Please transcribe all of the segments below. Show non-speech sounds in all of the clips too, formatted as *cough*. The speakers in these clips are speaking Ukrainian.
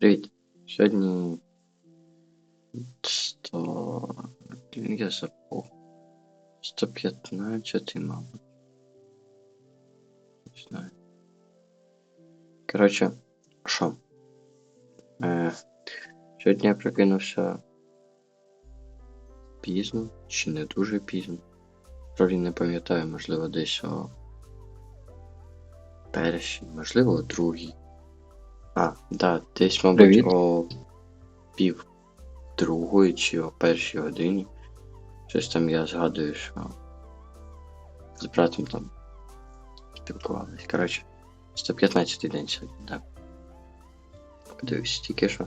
Привіт. Сьогодні 100... Я забув. 115, мабуть. Не знаю. Коротше, що? Е, сьогодні я прокинувся пізно, чи не дуже пізно. Справді не пам'ятаю, можливо, десь о першій, можливо, о другій. А, да, десь, мабуть, Привіт. о пів другої чи о першій годині. Щось там я згадую, що з братом там спілкувались. Коротше, 115 день сьогодні, так. Подивився тільки що.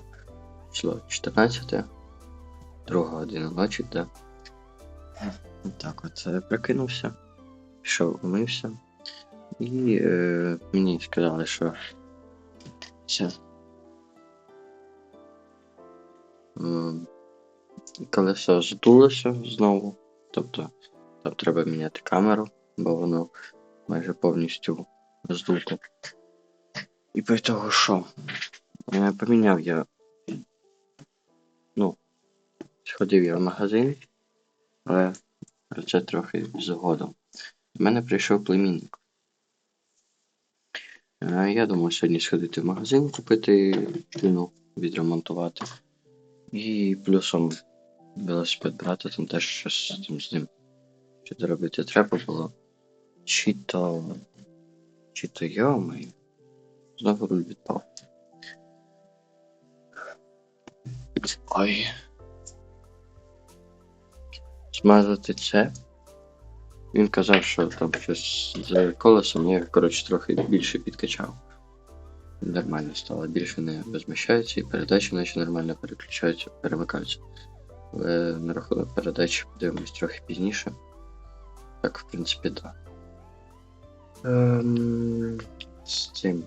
Число 14, друга година ночі, так. Так, от прокинувся, пішов умився. І е, мені сказали, що все. М, Колесо здулося знову. Тобто там треба міняти камеру, бо воно майже повністю здуто. І при того, що е, поміняв я. Ну, сходив я в магазин, але це трохи згодом. У мене прийшов племінник. Е, Я думав сьогодні сходити в магазин, купити піну, відремонтувати. І плюсом велосипед брати, там теж щось там з ним що зробити треба було. Чи то. Чи то йомий. Знову руль відпав. Ой. Змазати це. Він казав, що там щось з колесом, я коротше трохи більше підкачав. Нормально стало, більше не розміщається і передачі наче нормально переключаються, перемикаються. Але на рахунок передач подивимось трохи пізніше. Так, в принципі, так. Да. Ем, з цим.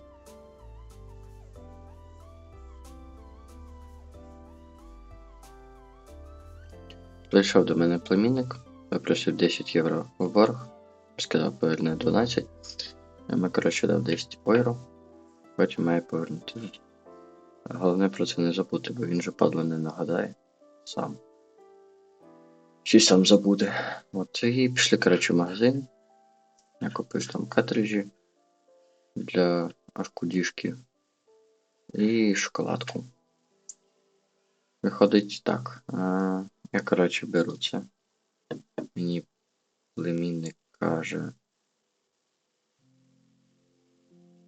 Прийшов до мене племінник, попросив 10 євро в борг, сказав поверне 12. Ми, коротше, дав 10 євро, потім має повернути. Головне про це не забути, бо він же падло не нагадає сам. Чи сам забуде. От і пішли, коротше, в магазин. Я купив там картриджі для аркудішки і шоколадку. Виходить так. А, я, коротше, беру це. Мені племінник каже.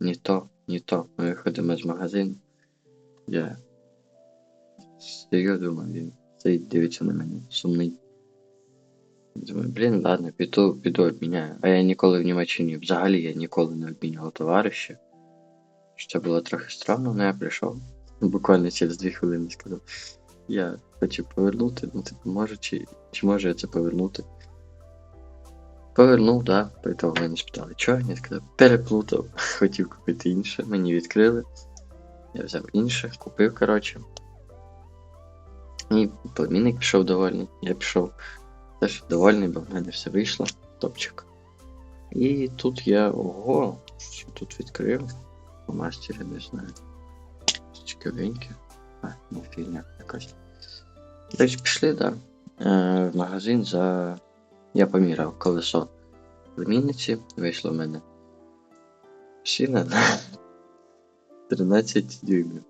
Не то, не то. Ми виходимо з магазину. Я стою, думаю, він стоїть, дивиться на мене, сумний. Думаю, блін, ладно, піду, піду обміняю. А я ніколи в Німеччині, взагалі я ніколи не обмінював товариша. Що це було трохи странно, але я прийшов. Буквально через дві хвилини сказав. Я хочу повернути, ну типу, може, чи, чи може я це повернути. Повернув, да. Того мене спитали, чого? Я сказав, переплутав, *laughs* хотів купити інше, мені відкрили. Я взяв інше, купив, коротше. І племінник пішов довольний. Я пішов теж довольний, бо в мене все вийшло. Топчик. І тут я. Ого, що тут відкрив. По мастері не знаю. Цікавеньке. А, не фігня якась. Десь пішли, да. Е, в магазин за. Я поміряв колесо племінниці. Вийшло в мене. Шина на *laughs* 13 дюймів.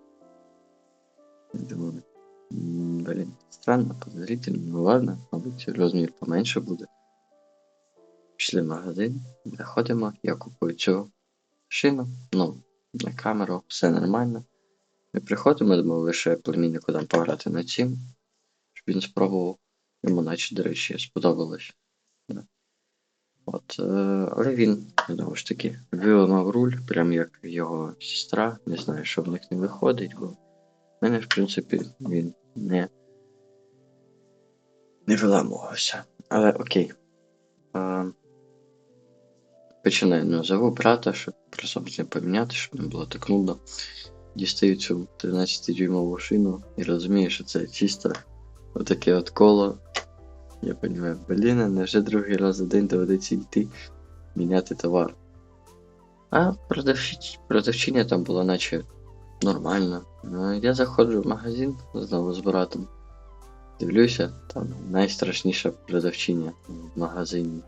Я думаю, блін, странно, подозрительно, ну ладно, мабуть, розмір поменше буде. Пішли в магазин, заходимо, я купую цю шину, ну, на камеру, все нормально. Ми приходимо, думаю, лише племіннику там пограти на цім, він спробував. Йому наче, до речі, сподобалось. Да. От, е, але він, знову ж таки, виламав руль, прям як його сестра. Не знаю, що в них не виходить, бо в мене, в принципі, він не, не виламувався. Але окей. Е, починаю, ну, зову брата, щоб просто не поміняти, щоб не було так нудно. Дістаю цю 13-дюймову шину і розумію, що це чисто отаке от коло. Я розумію, блін, невже другий раз за день доведеться йти міняти товар. А продавщиня, продавчиня там була наче нормально. Е, Я заходжу в магазин знову з братом. Дивлюся, там найстрашніша продавчиня в магазині.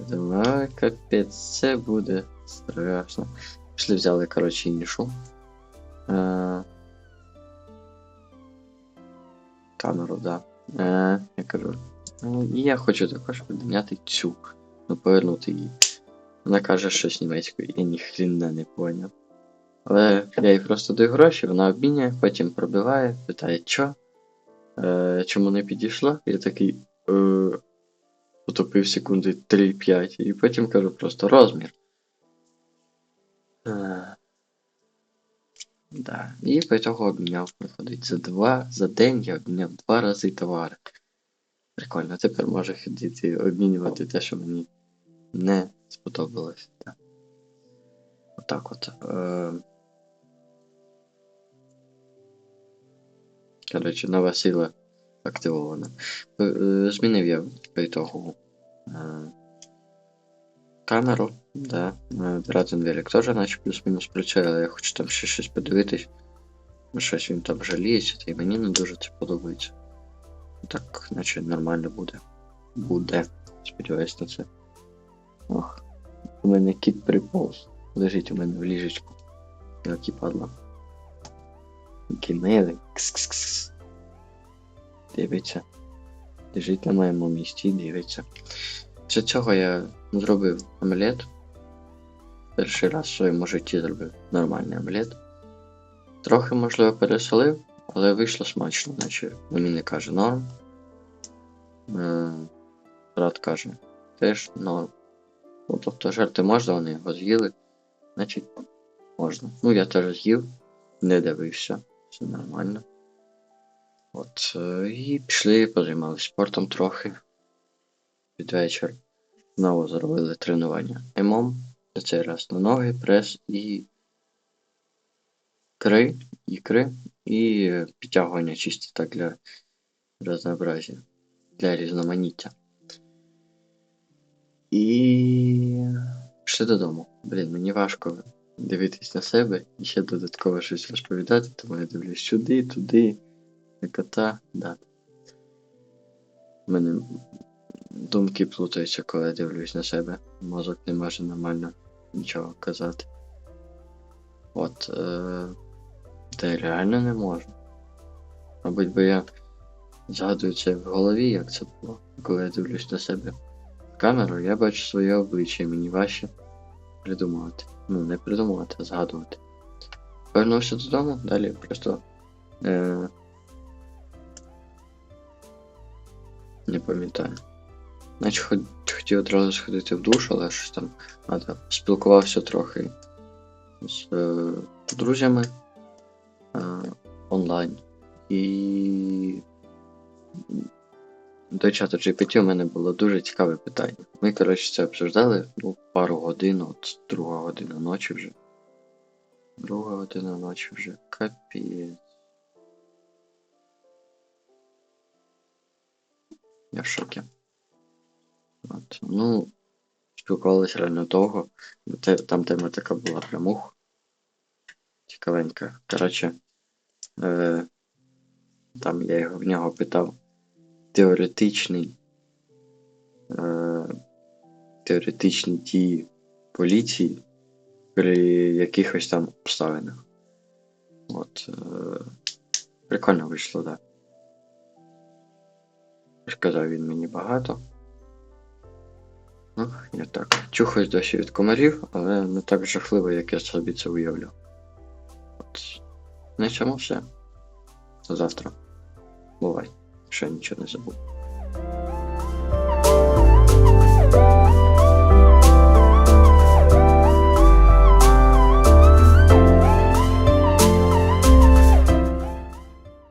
Я Думаю, ай, капець, це буде страшно. Пішли взяли, коротше, іншу. Е, камеру, да. Е, я кажу. «Ну, І я хочу також підняти цю. Ну, повернути її. Вона каже щось німецькою, я ніхрена не поняв. Але я їй просто даю гроші, вона обмінює, потім пробиває, питає, що? Е, чому не підійшла? Я такий. Е, потопив секунди 3-5, і потім кажу просто розмір. Е, да. І по того обміняв, виходить. За два, за день я обміняв два рази товари. Прикольно, тепер можу ходити обмінювати те, що мені не сподобалось. Так. Отак от. Е... Коротше, нова сила активована. Е, е, Змінив я по ітогу камеру, да. Велик теж наче плюс-мінус працює, але я хочу там ще щось подивитись. Щось він там жаліється, й мені не дуже це подобається. Так, наче нормально буде. Буде. Сподіваюсь на це. Ох. У мене кіт приповз. Лежить у мене в ліжечку. Який падла. Який милий. Кс-кс-кс. Дивиться. Лежить на моєму місці і дивиться. Після цього я зробив омлет. Перший раз в своєму житті зробив нормальний омлет. Трохи, можливо, пересолив, але вийшло смачно, наче не каже норм. Е, Брат каже, теж норм. Ну, тобто жерти можна, вони його з'їли, значить можна. Ну, я теж з'їв, не дивився, все нормально. От, е, і пішли, позаймалися спортом трохи. Під вечір знову зробили тренування емом. На цей раз на ноги, прес і кри, ікри, і підтягування чисто так для разнообразия, для різноманіття. І пішли додому. Блін, мені важко дивитись на себе і ще додатково щось розповідати, тому я дивлюсь сюди, туди, на кота, да. У мене думки плутаються, коли я дивлюсь на себе. Мозок не може нормально нічого казати. От. Е... Та реально не можу. Мабуть, би я згадую це в голові, як це було, коли я дивлюсь на себе в камеру, я бачу своє обличчя, мені важче придумувати. Ну, не придумувати, а згадувати. Повернувся додому, далі просто. Е... Не пам'ятаю. Наче хот- хотів одразу сходити в душ, але щось там надо. Спілкувався трохи з е, друзями е, онлайн. І до чату GPT у мене було дуже цікаве питання. Ми, коротше, це обсуждали ну, пару годин, от друга година ночі вже. Друга година ночі вже. Капець. Я в шокі. От. Ну, спілкувалися реально довго. Там тема така була прямух. Цікавенька. Коротше, е, там я його в нього питав теоретичний. Е, теоретичні дії поліції при якихось там обставинах. От. Е, прикольно вийшло, так. Да. Сказав він мені багато. Ну, я так. Чухаюсь досі від комарів, але не так жахливо, як я собі це уявляв. От. На цьому все. Завтра. Бувай, якщо я нічого не забув.